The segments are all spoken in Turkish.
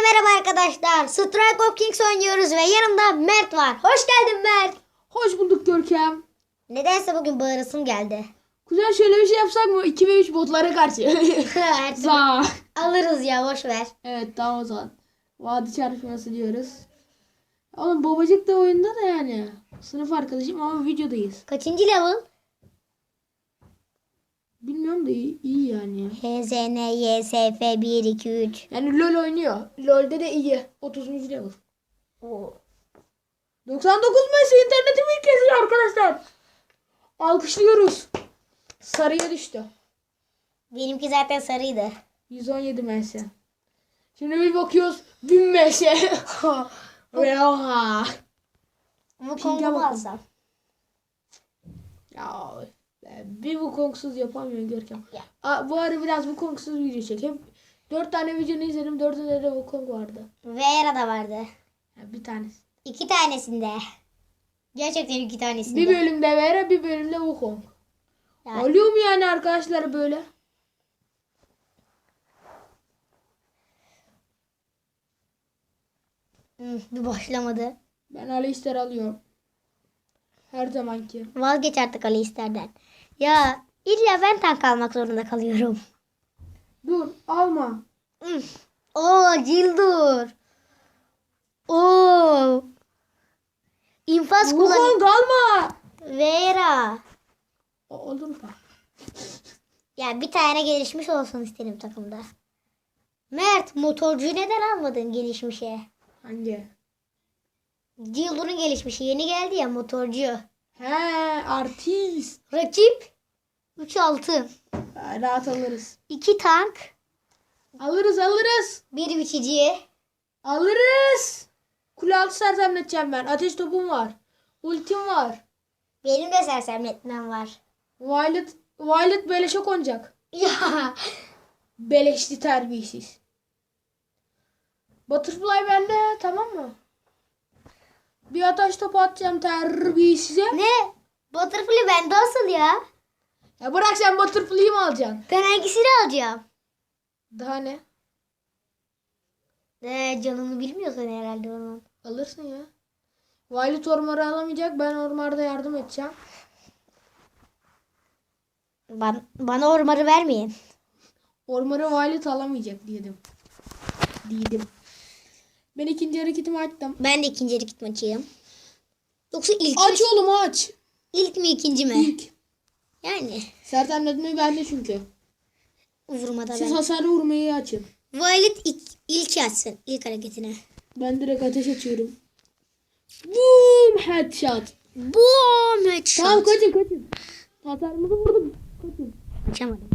merhaba arkadaşlar. Strike of Kings oynuyoruz ve yanımda Mert var. Hoş geldin Mert. Hoş bulduk Görkem. Nedense bugün bağırasım geldi. Kuzen şöyle bir şey yapsak mı? 2 ve 3 botlara karşı. Her. Alırız ya boş ver. Evet tamam o zaman. Vadi çarpışması diyoruz. Oğlum babacık da oyunda da yani. Sınıf arkadaşım ama videodayız. Kaçıncı level? Bilmiyorum da iyi, iyi yani. HZN, YSF 1, 2, 3. Yani LoL oynuyor. LoL'de de iyi. 30. level. Oo. 99 Messi internetimi ilk kesiyor arkadaşlar. Alkışlıyoruz. Sarıya düştü. Benimki zaten sarıydı. 117 Messi. Şimdi bir bakıyoruz 1000 Messi. Ve oha. Mı bakın. alsam? Ya bir bu kongsuz yapamıyorum Görkem. Ya. Aa, bu ara biraz bu kongsuz video çek. Hep dört tane videonu izledim. Dördünde de bu kong vardı. Vera da vardı. Ya bir tanesi. İki tanesinde. Gerçekten iki tanesinde. Bir bölümde Vera bir bölümde Wukong. Yani- Oluyor mu yani arkadaşlar böyle? Hı, bir başlamadı. Ben Alistar alıyorum. Her zamanki. Vazgeç artık Ali isterden. Ya illa ben tank almak zorunda kalıyorum. Dur alma. Hı. Oo Cildur. Oo. İnfaz kullan. Wukong alma. Vera. O- Olur mu? Ya bir tane gelişmiş olsun istedim takımda. Mert motorcuyu neden almadın gelişmişe? Hangi? Cildur'un gelişmişi yeni geldi ya motorcu. He artist. Rakip 3 altın. Ha, Rahat alırız. 2 tank. Alırız alırız. Bir biçici. Alırız. Kule altı sersemleteceğim ben. Ateş topum var. Ultim var. Benim de sersemletmem var. Violet, Violet beleşe konacak. Ya Beleşli terbiyesiz. Butterfly bende tamam mı? Bir ateş topu atacağım terbiyesize. ne? Butterfly bende asıl ya. Ya bırak sen Butterfly'yi mi alacaksın? Ben hangisini alacağım? Daha ne? Ee, canını bilmiyorsun herhalde onun. Alırsın ya. Violet ormarı alamayacak. Ben ormarda yardım edeceğim. Ban bana ormarı vermeyin. Ormarı Violet alamayacak diyedim. Diyedim. Ben ikinci hareketimi açtım. Ben de ikinci hareket maçıyım. Yoksa ilk, Aç oğlum aç. ilk mi ikinci mi? İlk. Yani Sertemletme bende çünkü. vurmada Siz ben. hasarı vurmayı açın. Violet ilk, ilk açsın. ilk hareketine. Ben direkt ateş açıyorum. Boom headshot. Boom headshot. Tamam kaçın kaçın. Hasarımızı vurdum. Kaçın. Açamadım.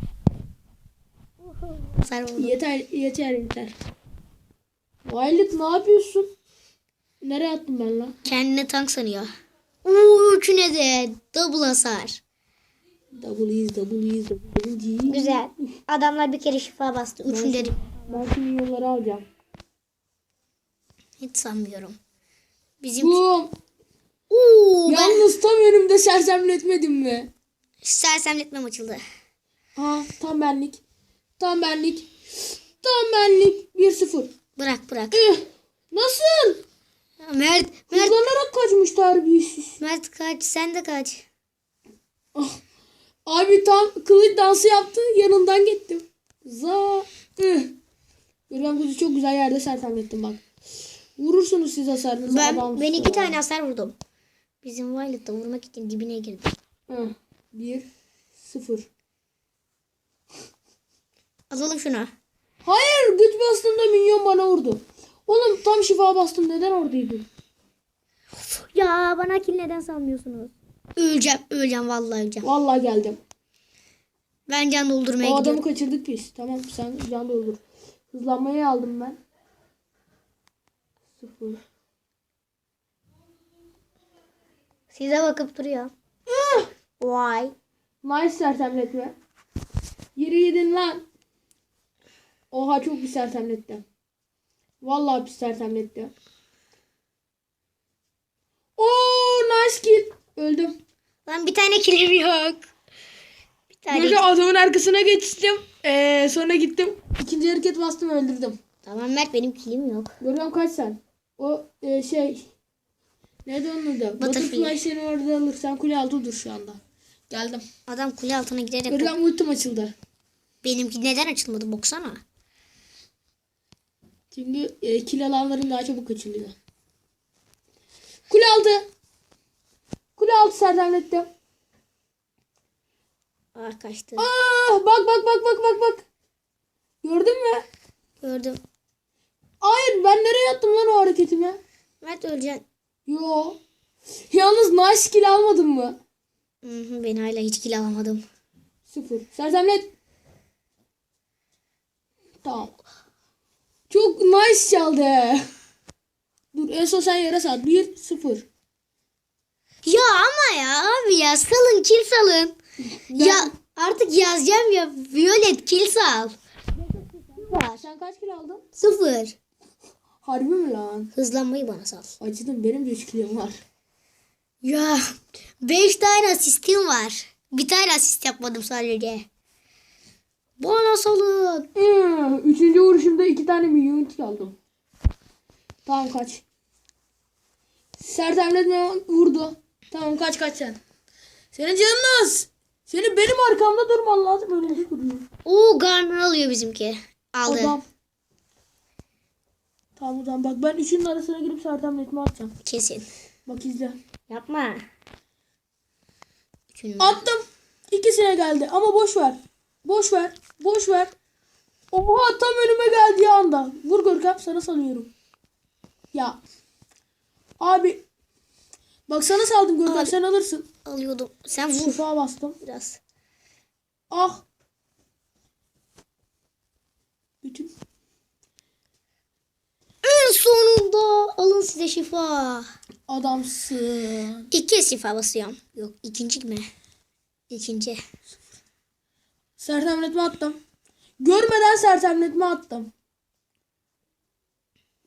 Hasar oldu. Yeter yeter yeter. Violet ne yapıyorsun? Nereye attım ben lan? Kendine tank sanıyor. Uuu üçüne de double hasar. Double ease double ease double ease. Güzel. Adamlar bir kere şifa bastı. Üçünde de Ben şu milyonları alacağım. hiç sanmıyorum. Bizim Boom. Uuu ben Yalnız tam önümde sersemletmedim mi? sersemletmem açıldı. Ha tam benlik. Tam benlik. Tam benlik. 1-0. Bırak bırak. Üh, Nasıl? Mert Mert Hızlanarak kaçmış terbiyesiz. Mert kaç sen de kaç. Ah. Abi tam kılıç dansı yaptı. Yanından gittim. Za. Üh. Görkem kuzu çok güzel yerde sersemlettim bak. Vurursunuz siz hasarınızı. Ben adamsınız. ben iki tane hasar vurdum. Bizim Violet'ta vurmak için dibine girdi. Hı. 1 0. Alalım şunu. Hayır güç bastığımda minyon bana vurdu. Oğlum tam şifa bastım neden oradaydın? Ya bana kill neden salmıyorsunuz? Öleceğim, öleceğim vallahi öleceğim. Vallahi geldim. Ben can doldurmaya O adamı gidiyorum. kaçırdık biz. Tamam sen can doldur. Hızlanmayı aldım ben. Sıfır. Size bakıp duruyor. Vay. Nice sersemletme. Yeri yedin lan. Oha çok bir sersemletti. Vallahi bir sersemletti. Oo nice kill. Öldüm. Lan bir tane killim yok. Bir tane. Böyle adamın arkasına geçtim. Ee, sonra gittim. İkinci hareket bastım öldürdüm. Tamam Mert benim kilim yok. Görkem kaç sen? O e, şey. Neydi onun adı? Butterfly. Seni orada alır. Sen kule altı dur şu anda. Geldim. Adam kule altına giderek Görkem ultim açıldı. benimki neden açılmadı baksana. Çünkü e, kill alanların daha çabuk açılıyor. Kule altı. Kule altı sersemlettim. Ah kaçtı. Aa, bak bak bak bak bak bak. Gördün mü? Gördüm. Hayır ben nereye attım lan o hareketimi? Mert öleceksin. Yo. Yalnız nice kill almadın mı? Hı hı, ben hala hiç kill alamadım. Sıfır. Sersemlet. Tamam. Çok nice çaldı. Dur en son sen yere. Bir sıfır. Ya ama ya abi ya salın kill salın. Ben- Ya artık yazacağım ya Violet kill sal. Ha, sen kaç kill aldın? Sıfır. Harbi mi lan? Hızlanmayı bana sal. Acıdım benim de 3 killim var. Ya 5 tane asistim var. Bir tane asist yapmadım sadece. Bana salın. Hmm, üçüncü vuruşumda iki tane milyon aldım. Tamam kaç. Sertemletme vurdu. Tamam kaç kaç sen. Senin canın az. Senin benim arkamda durman lazım. Öyle bir duruyor. Oo Garner alıyor bizimki. Aldı. Adam. Tamam o zaman bak ben üçünün arasına girip sertemletme atacağım. Kesin. Bak izle. Yapma. Üçünün- Attım. İkisine geldi ama boş ver. Boş ver. Boş ver. Oha tam önüme geldiği anda. Vur Görkem sana salıyorum. Ya. Abi. Bak sana saldım Görkem Abi. sen alırsın. Alıyordum. Sen vur Şifa bastım. biraz. Ah. Bütün. En sonunda alın size şifa. Adamsın. İki şifa basıyorum. Yok ikinci mi? İkinci. Sersemletme attım. Görmeden sersemletme attım.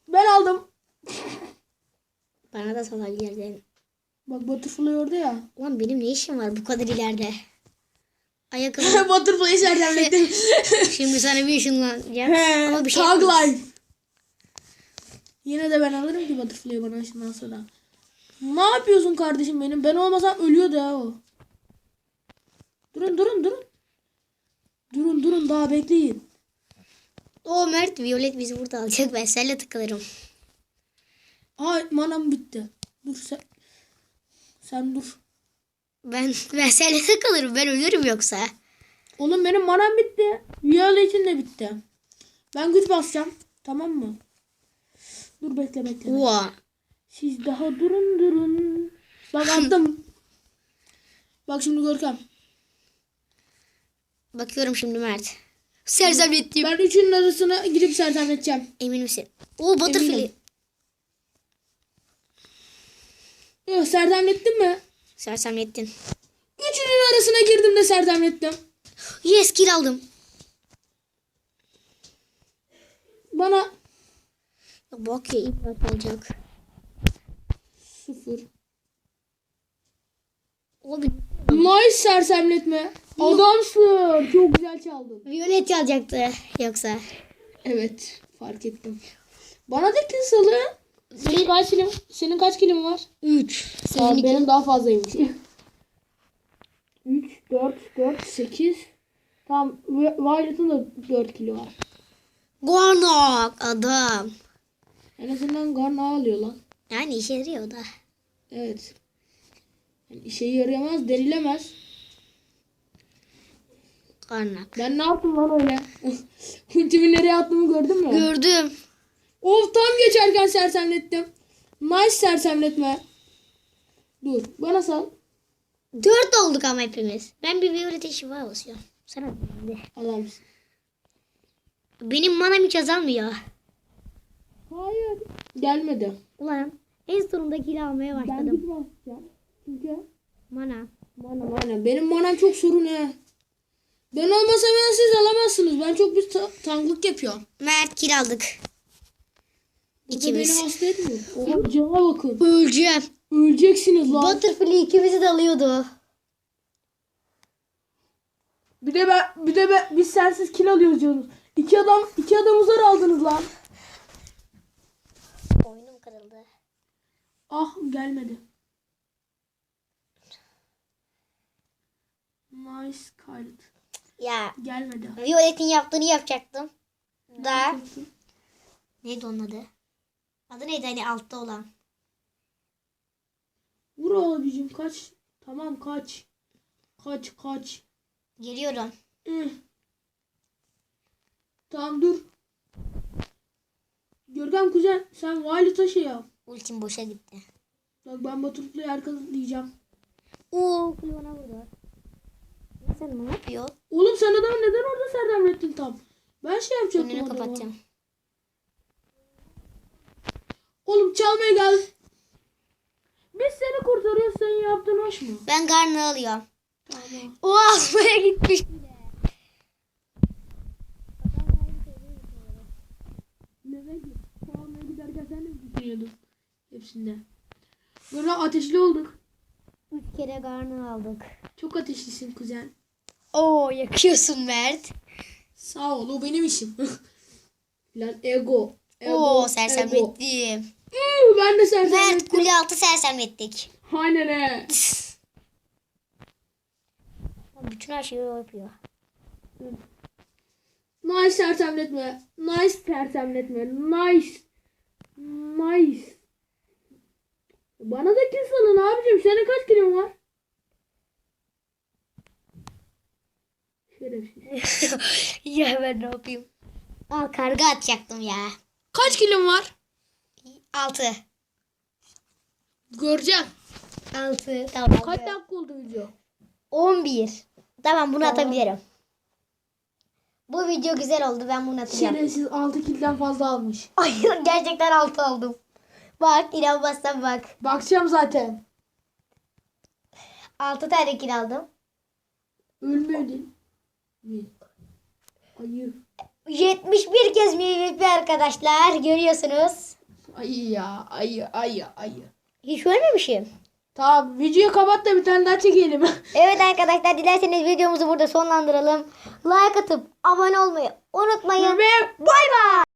Ben aldım. Bana da salabilirdin. Bak Butterfly orada ya. Ulan benim ne işim var bu kadar ileride? Ayakkabı. Butterfly'ı sersemlettim. Şimdi sana bir ışınlanacağım. Ama bir şey Tag life. Yine de ben alırım ki Butterfly'ı bana ışından sonra. Ne yapıyorsun kardeşim benim? Ben olmasam ölüyordu ya o. Durun durun durun. Durun durun daha bekleyin. O Mert Violet bizi burada alacak. Ben seninle takılırım. Ay manam bitti. Dur sen. Sen dur. Ben ben seninle takılırım. Ben ölürüm yoksa. Oğlum benim manam bitti. Viola için de bitti. Ben güç basacağım. Tamam mı? Dur bekle bekle. Oha. Siz daha durun durun. Bak attım. Bak şimdi Görkem. Bakıyorum şimdi Mert. Sersemlettim. Ben üçünün arasına girip sersemleteceğim. Emin misin? O Butterfly. Yok sersemlettin mi? Sersemlettin. Üçünün arasına girdim de sersemlettim. Yes kill aldım. Bana Bak ya iptal alacak. sıfır. O bir Nice sersemletme. Adamsın. Çok güzel çaldın. Violet alacaktı yoksa. Evet fark ettim. Bana da kill salı. Senin kaç kilim? Senin kaç kilim var? 3. Aa, benim daha fazlaymış. 3, 4, 4, 8. Tamam. Violet'ın da 4 kilo var. Gornok adam. En azından Garna alıyor lan. Yani işe yarıyor da. Evet. Yani işe yaramaz, denilemez. Garnak. Ben ne yaptım lan öyle? Ultimi nereye attığımı gördün mü? Gördüm. of tam geçerken sersemlettim. Nice sersemletme. Dur bana sal. 4 olduk ama hepimiz. Ben bir Violet'e şifa basıyorum. Sana de. Adamsın. Benim manam hiç azalmıyor. Hayır. Gelmedi. Ulan en sonunda kill almaya Ben başladım. gitme atacağım. Çünkü Mana. Manam aynen. Benim manam çok sorun he. Ben olmasam ya siz alamazsınız. Ben çok bir ta- tanklık yapıyorum. Mert kill aldık. İkimiz. beni hasta etmiyor. Oha cana bakın. Öleceğim. Öleceksiniz lan. Butterfly ikimizi de alıyordu. Bir de ben bir de ben biz sensiz kill alıyoruz diyorsunuz. İki adam iki adamı zor aldınız lan. kırıldı. Ah gelmedi. Nice kayıt. Ya Gelmedi. Violet'in yaptığını yapacaktım. Da neydi onun adı? Adı neydi hani altta olan? Vur abicim kaç. Tamam kaç. Kaç kaç. Geliyorum. Üh. Tamam dur. Görkem kuzen sen vali taşı yap. Ultim boşa gitti. Bak ben Baturut'la yer diyeceğim. Oo Leon'a vurdu. Sen ne yapıyor? Oğlum sen adamı neden orada sersemlettin tam? Ben şey yapacaktım Önünü adama. kapatacağım. Oğlum çalmaya gel. Biz seni kurtarıyoruz sen yaptın hoş mu? Ben karnı alıyorum. Tamam. O almaya gitmiş bile. Neden ki? Çalmaya giderken sen de mi düşünüyordun? Hepsinde. Böyle ateşli olduk. Üç kere karnı aldık. Çok ateşlisin kuzen. Oo yakıyorsun Mert. Sağ ol o benim işim. Lan ego. ego Oo ego. sersemlettim. Üü, Ben de Mert sersemlettim. kule altı sersemlettik. Aynen he. Bütün her şeyi yapıyor. Nice sersemletme. Nice sersemletme. Nice. Nice. Bana da kill salın abicim. Senin kaç kilin var? Şerefsiz. ya ben ne yapayım? Al karga atacaktım ya. Kaç kilin var? Altı. Göreceğim. Altı. Tamam. Kaç dakika oldu video? 11. Tamam bunu Tamam. atabilirim. Bu video güzel oldu. Ben bunu atacağım. Şerefsiz 6 kilden fazla almış. Ay gerçekten altı oldum. Bak inanmazsan bak. Bakacağım zaten. 6 tane kill aldım. Ölmedin. Ayı. 71 kez MVP arkadaşlar. Görüyorsunuz. Ayı ya. Ayı ayı ayı. Hiç ölmemişim. Tamam videoyu kapat da bir tane daha çekelim. Evet arkadaşlar dilerseniz videomuzu burada sonlandıralım. Like atıp abone olmayı unutmayın. Ve Bay bay.